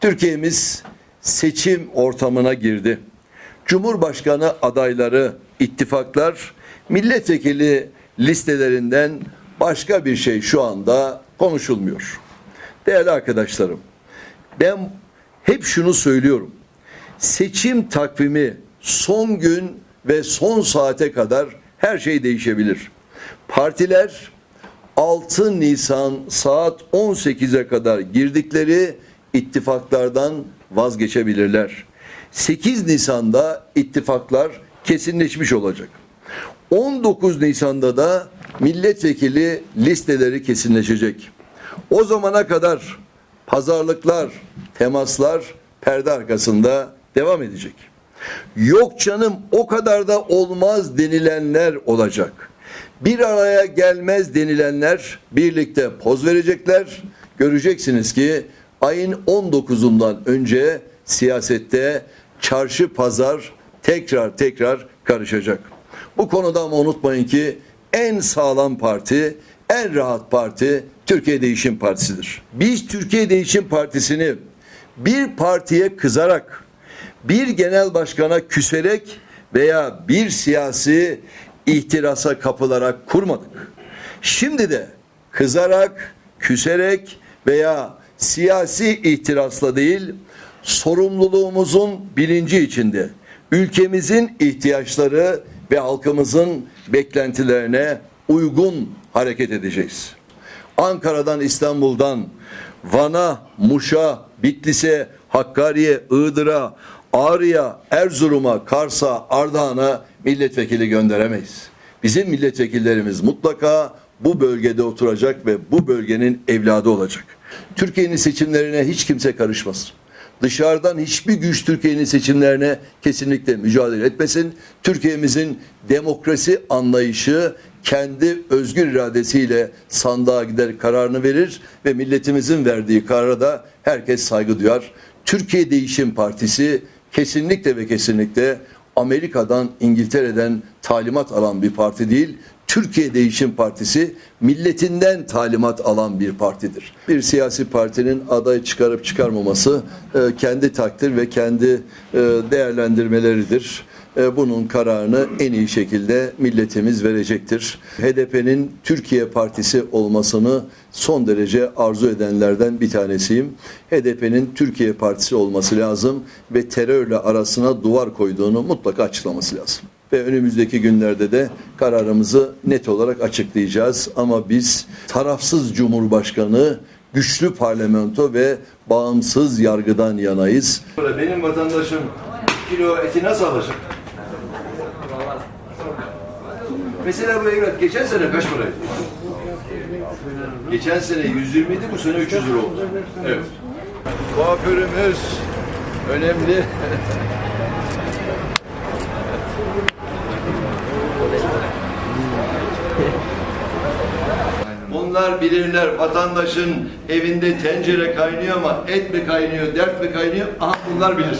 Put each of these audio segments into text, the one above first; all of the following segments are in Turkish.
Türkiye'miz seçim ortamına girdi. Cumhurbaşkanı adayları, ittifaklar, milletvekili listelerinden başka bir şey şu anda konuşulmuyor. Değerli arkadaşlarım, ben hep şunu söylüyorum. Seçim takvimi son gün ve son saate kadar her şey değişebilir. Partiler 6 Nisan saat 18'e kadar girdikleri ittifaklardan vazgeçebilirler. 8 Nisan'da ittifaklar kesinleşmiş olacak. 19 Nisan'da da milletvekili listeleri kesinleşecek. O zamana kadar pazarlıklar, temaslar perde arkasında devam edecek. Yok canım o kadar da olmaz denilenler olacak. Bir araya gelmez denilenler birlikte poz verecekler. Göreceksiniz ki ayın 19'undan önce siyasette çarşı pazar tekrar tekrar karışacak. Bu konuda ama unutmayın ki en sağlam parti, en rahat parti Türkiye Değişim Partisi'dir. Biz Türkiye Değişim Partisi'ni bir partiye kızarak, bir genel başkana küserek veya bir siyasi ihtirasa kapılarak kurmadık. Şimdi de kızarak, küserek veya siyasi ihtirasla değil, sorumluluğumuzun bilinci içinde ülkemizin ihtiyaçları ve halkımızın beklentilerine uygun hareket edeceğiz. Ankara'dan İstanbul'dan Van'a, Muş'a, Bitlis'e, Hakkari'ye, Iğdır'a, Ağrı'ya, Erzurum'a, Kars'a, Ardahan'a milletvekili gönderemeyiz. Bizim milletvekillerimiz mutlaka bu bölgede oturacak ve bu bölgenin evladı olacak. Türkiye'nin seçimlerine hiç kimse karışmasın. Dışarıdan hiçbir güç Türkiye'nin seçimlerine kesinlikle mücadele etmesin. Türkiye'mizin demokrasi anlayışı kendi özgür iradesiyle sandığa gider kararını verir ve milletimizin verdiği karara da herkes saygı duyar. Türkiye Değişim Partisi kesinlikle ve kesinlikle Amerika'dan, İngiltere'den talimat alan bir parti değil. Türkiye Değişim Partisi milletinden talimat alan bir partidir. Bir siyasi partinin aday çıkarıp çıkarmaması e, kendi takdir ve kendi e, değerlendirmeleridir. E, Bunun kararını en iyi şekilde milletimiz verecektir. HDP'nin Türkiye Partisi olmasını son derece arzu edenlerden bir tanesiyim. HDP'nin Türkiye Partisi olması lazım ve terörle arasına duvar koyduğunu mutlaka açıklaması lazım. Ve önümüzdeki günlerde de kararımızı net olarak açıklayacağız. Ama biz tarafsız Cumhurbaşkanı, güçlü parlamento ve bağımsız yargıdan yanayız. Benim vatandaşım kilo eti nasıl alacak? Mesela bu evlat geçen sene kaç paraydı? Geçen sene 120 idi, bu sene 300 lira oldu. Evet. Kuaförümüz önemli. Bunlar bilirler vatandaşın evinde tencere kaynıyor ama et mi kaynıyor, dert mi kaynıyor? Aha bunlar bilir.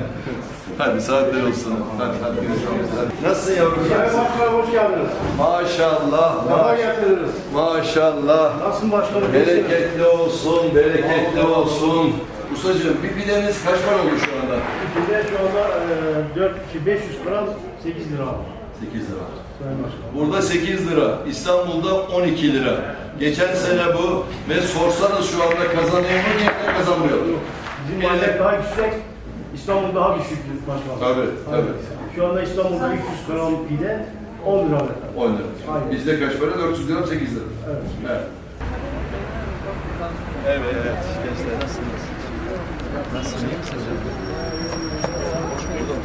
hadi saatler olsun. Hadi, hadi görüşürüz. Nasılsın yavrum? Başkanım hoş geldiniz. Maşallah, Defa maş- getiririz. maşallah. Nasılsın başkanım? Bereketli olsun, bereketli olsun. Ustacığım bir pideniz kaç para oldu şu anda? Bizde şu anda e, 4 2 500 gram 8 lira aldı. 8 lira. Burada 8 lira, İstanbul'da 12 lira. Geçen sene bu ve sorsanız şu anda kazanıyor mu diye kazanmıyor. Bizim maliyet daha yüksek. İstanbul daha düşük başkanım. Tabii, tabii. Şu anda İstanbul'da 300 gram pide 10 lira efendim. 10 lira. Aynen. Bizde kaç para? 400 lira, 8 lira. Evet. Evet. Evet, gençler nasılsınız? Nasılsınız? Hoş bulduk.